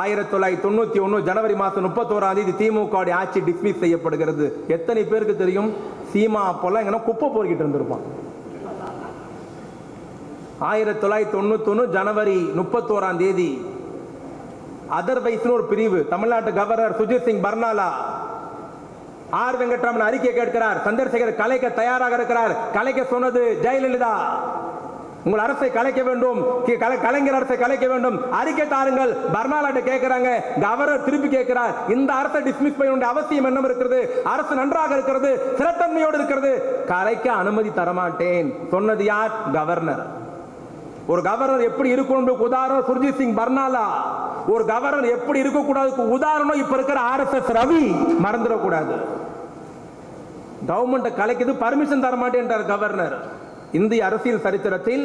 ஆயிரத்தி தொள்ளாயிரத்தி தொண்ணூத்தி ஒன்று ஜனவரி மாதம் முப்பத்தோராம் தேதி திமுக ஆட்சி டிஸ்மிஸ் செய்யப்படுகிறது. எத்தனை பேருக்கு தெரியும்? சீமா அப்போல்லாம் எங்கன்னா குப்பை போர்கிட்டு இருந்திருப்பான். ஆயிரத்தி தொள்ளாயிரத்தி தொண்ணூத்தொன்னு ஜனவரி முப்பத்தோராம் தேதி அதர்வைஸ்னு ஒரு பிரிவு தமிழ்நாட்டு கவர்னர் சுஜித் சிங் பர்னாலா. ஆர் வெங்கட்ராமன் அறிக்கை கேட்கிறார் சந்திரசேகர் கலைக்க தயாராக இருக்கிறார். கலைக்க சொன்னது ஜெயலலிதா. உங்கள் அரசை கலைக்க வேண்டும். கலைஞர் அரசை கலைக்க வேண்டும். அறிக்கை தாருங்கள். பர்மாலாட்ட கேட்கிறாங்க கவர்னர் திருப்பி கேட்கிறார் இந்த அரசை டிஸ்மிஸ் பண்ண வேண்டிய அவசியம் என்ன இருக்கிறது. அரசு நன்றாக இருக்கிறது. சிறத்தன்மையோடு இருக்கிறது. கலைக்க அனுமதி தரமாட்டேன். சொன்னது யார்? கவர்னர். ஒரு கவர்னர் எப்படி இருக்கணும் உதாரணம் சுர்ஜித் சிங் பர்னாலா. ஒரு கவர்னர் எப்படி இருக்கக்கூடாது உதாரணம் இப்ப இருக்கிற ஆர்எஸ்எஸ் ரவி. மறந்துடக்கூடாது. கவர்மெண்ட் கலைக்குது பர்மிஷன் தர மாட்டேன்றார் கவர்னர். இந்திய அரசியல் சரித்திரத்தில்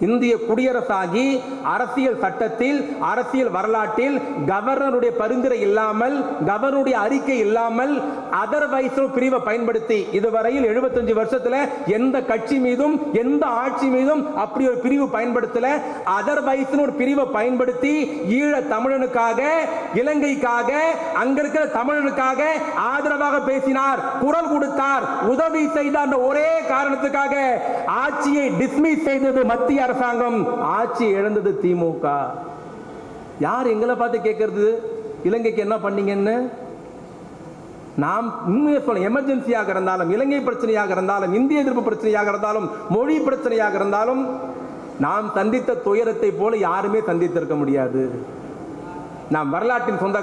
இந்திய குடியரசாகி அரசியல் சட்டத்தில் அரசியல் வரலாற்றில் கவர்னருடைய பரிந்துரை இல்லாமல் கவர்னருடைய அறிக்கை இல்லாமல் அதர்வைஸ் பிரிவை பயன்படுத்தி இதுவரையில் 75 வருஷத்துல எந்த கட்சி மீதும் எந்த ஆட்சி மீதும் அப்படி ஒரு பிரிவு பயன்படுத்தல. அதர்வைஸ் ஒரு பிரிவை பயன்படுத்தி ஈழ தமிழனுக்காக இலங்கைக்காக அங்க இருக்கிற தமிழனுக்காக ஆதரவாக பேசினார் குரல் கொடுத்தார் உதவி செய்தார் அந்த ஒரே காரணத்துக்காக ஆட்சியை டிஸ்மிஸ் செய்தது மத்திய அரசாங்கம் ஆட்சி இழந்தது திமுக. யார் எங்களை பார்த்து கேட்கறது? இலங்கைக்கு என்ன பண்ணீங்கன்னு? நாம் உண்மையை சொல்ல எமர்ஜென்சியாக இருந்தாலும் இலங்கை பிரச்சனையாக இருந்தாலும் இந்திய எதிர்ப்பு பிரச்சனையாக இருந்தாலும் மொழி பிரச்சனையாக இருந்தாலும் நாம் சந்தித்த துயரத்தை போல யாருமே சந்தித்திருக்க முடியாது. நாம் வரலாற்றின் சொந்த